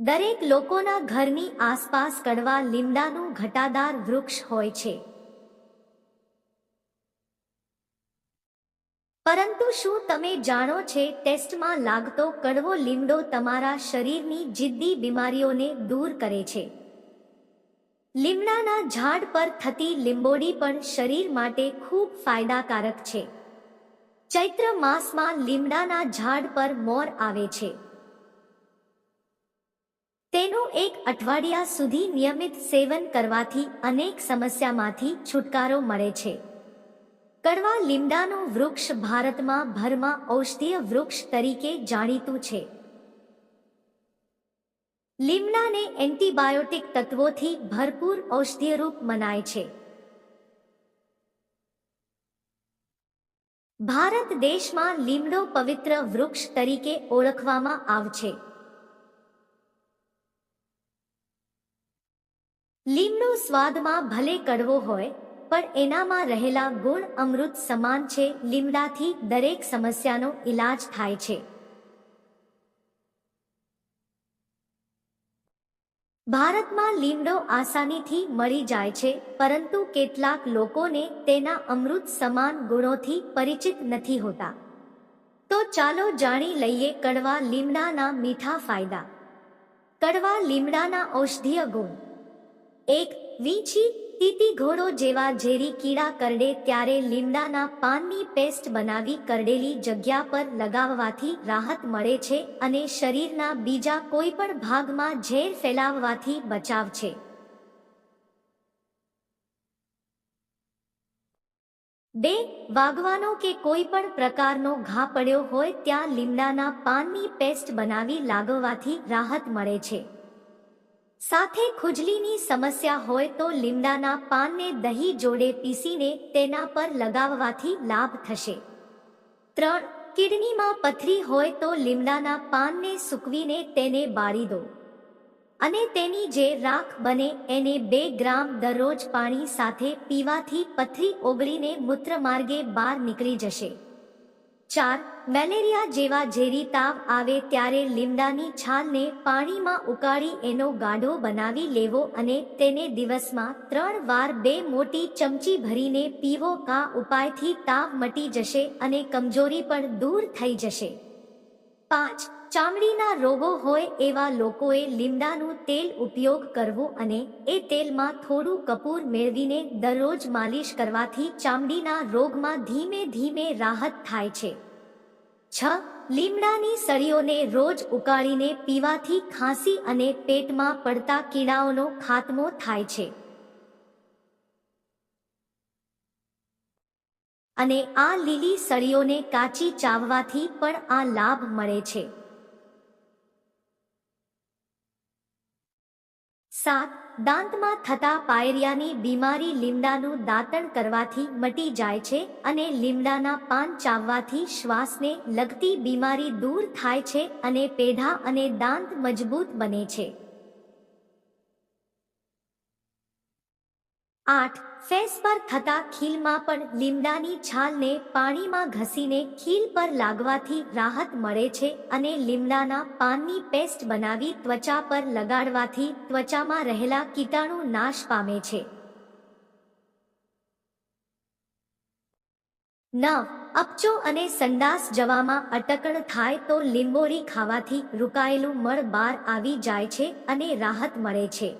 દરેક લોકોના ઘરની આસપાસ કડવા લીમડાનું ઘટાદાર વૃક્ષ હોય છે. પરંતુ શું તમે જાણો છે, ટેસ્ટમાં લાગતો કડવો લીમડો તમારા શરીરની જિદ્દી બીમારીઓને દૂર કરે છે. લીમડાના ઝાડ પર થતી લીંબોડી પણ શરીર માટે ખૂબ ફાયદાકારક છે. ચૈત્ર માસમાં લીમડાના ઝાડ પર મોર આવે છે. તેનું એક અઠવાડિયા સુધી નિયમિત સેવન કરવાથી અનેક સમસ્યામાંથી છુટકારો મળે છે. કડવા લીમડાનું વૃક્ષ ભારતમાં ભરમાં ઔષધીય વૃક્ષ તરીકે જાણીતું છે. લીમડાને એન્ટીબાયોટિક તત્વોથી ભરપૂર ઔષધીયરૂપ મનાય છે. ભારત દેશમાં લીમડો પવિત્ર વૃક્ષ તરીકે ઓળખવામાં આવે છે લીમડો સ્વાદમાં ભલે કડવો હોય, પણ એનામાં રહેલા ગુણ અમૃત સમાન છે. લીમડાથી દરેક સમસ્યાનો ઈલાજ થાય છે. ભારતમાં લીમડો આસાનીથી મળી જાય છે, પરંતુ કેટલાક લોકોને તેના અમૃત સમાન ગુણોથી પરિચિત નથી હોતા. તો ચાલો જાણી લઈએ કડવા લીમડાના મીઠા ફાયદા. કડવા લીમડાના ઔષધીય ગુણ. એક વીંછી તીતી ઘોડો જેવા ઝેરી કીડા કરડે ત્યારે લીમડાના પાનની પેસ્ટ બનાવી કરડેલી જગ્યા પર લગાવવાથી રાહત મળે છે અને શરીરના બીજા કોઈ પણ ભાગમાં ઝેર ફેલાવવાથી બચાવ છે. બે, વાગવાનો કે કોઈ પણ પ્રકારનો ઘા પડ્યો હોય ત્યાં લીમડાના પાનની પેસ્ટ બનાવી લાગવવાથી રાહત મળે છે. સાથે ખુજલીની સમસ્યા હોય તો લીમડાના પાનને દહીં જોડે પીસીને તેના પર લગાવવાથી લાભ થશે. ત્રણ, કિડનીમાં પથરી હોય તો લીમડાના પાનને સૂકવીને તેને બાળી દો. અને તેની જે રાખ બને એને બે ગ્રામ દરરોજ પાણી સાથે પીવાથી પથરી ઓગળીને મૂત્રમાર્ગે બહાર નીકળી જશે. ચાર, મેલેરિયા જેવા ઝેરી તાવ આવે ત્યારે લીમડાની છાલને પાણીમાં ઉકાળી એનો ગાઢો બનાવી લેવો અને તેને દિવસમાં ત્રણ વાર બે મોટી ચમચી ભરીને પીવો. કા ઉપાયથી તાવ મટી જશે અને કમજોરી પણ દૂર થઈ જશે. પાંચ ચામડીના રોગો હોય એવા લોકોએ લીમડાનું તેલ ઉપયોગ કરવો અને એ તેલમાં થોડું કપૂર મેળવીને દરરોજ માલિશ કરવાથી ચામડીના રોગમાં ધીમે ધીમે રાહત થાય છે. છ લીમડાની સળીઓને રોજ ઉકાળીને પીવાથી ખાંસી અને પેટમાં પડતા કીડાઓનો ખાત્મો થાય છે. અને આ લીલી સળીઓને કાચી ચાવવાથી પણ આ લાભ મળે છે. સાત, દાંતમાં થતા પાયરિયાની બીમારી લીમડાનું દાંતણ કરવાથી મટી જાય છે અને લીમડાના પાન ચાવવાથી શ્વાસને લગતી બીમારી દૂર થાય છે અને પેઢા અને દાંત મજબૂત બને છે. આઠ ફેસ પર થતા ખીલમાં પણ લીમડાની છાલને પાણીમાં ઘસીને ખીલ પર લાગવાથી રાહત મળે છે અને લીમડાના પાનની પેસ્ટ બનાવી ત્વચા પર લગાડવાથી ત્વચામાં રહેલા કીટાણુ નાશ પામે છે. નવ અપચો અને સંડાસ જવામાં અટકણ થાય તો લીંબોળી ખાવાથી રૂકાયેલું મળ બહાર આવી જાય છે અને રાહત મળે છે.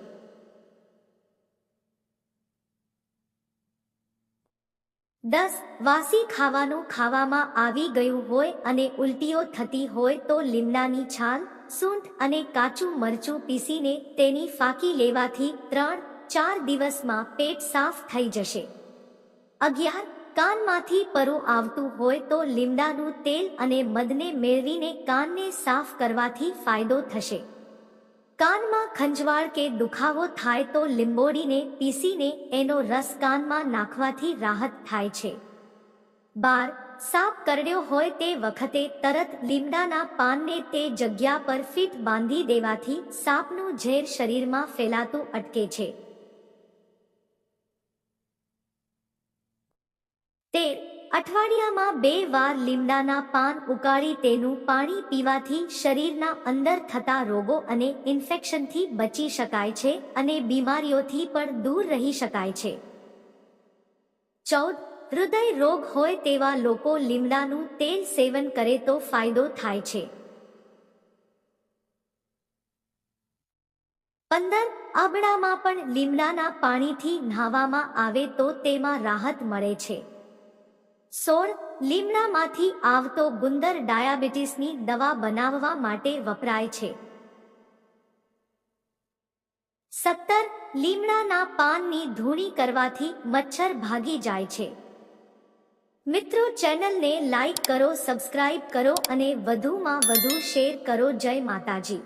દસ, વાસી ખાવાનું ખાવામાં આવી ગયું હોય અને ઉલટીઓ થતી હોય તો લીમડાની છાલ, સૂંઠ અને કાચું મરચું પીસીને તેની ફાંકી લેવાથી ત્રણ, ચાર દિવસમાં પેટ સાફ થઈ જશે. અગિયાર, કાનમાંથી પરું આવતું હોય તો લીમડાનું તેલ અને મધને મેળવીને કાનને સાફ કરવાથી ફાયદો થશે. કાનમાં ખંજવાળ કે દુખાવો થાય તો લીંબોડીને પીસીને એનો રસ કાનમાં નાખવાથી રાહત થાય છે. બાર, સાપ કરડ્યો હોય તે વખતે તરત લીમડાના પાનને તે જગ્યા પર ફીટ બાંધી દેવાથી સાપનું ઝેર શરીરમાં ફેલાતું અટકે છે. તેર અઠવાડિયામાં બે વાર લીમડાના પાન ઉકાળી તેનું પાણી પીવાથી શરીરના અંદર થતા રોગો અને ઇન્ફેક્શનથી બચી શકાય છે અને બીમારીઓથી પણ દૂર રહી શકાય છે. ચૌદ. હૃદય રોગ હોય તેવા લોકો લીમડાનું તેલ સેવન કરે તો ફાયદો થાય છે. પંદર. આબળામાં પણ લીમડાના પાણીથી નહાવામાં આવે તો તેમાં રાહત મળે છે. સોળ લીમડામાંથી આવતો ગુંદર ડાયાબિટીસની દવા બનાવવા માટે વપરાય છે. સત્તર લીમડાના પાનની ધૂણી કરવાથી મચ્છર ભાગી જાય છે. મિત્રો, ચેનલને લાઈક કરો, સબસ્ક્રાઇબ કરો અને વધુમાં વધુ શેર કરો. જય માતાજી.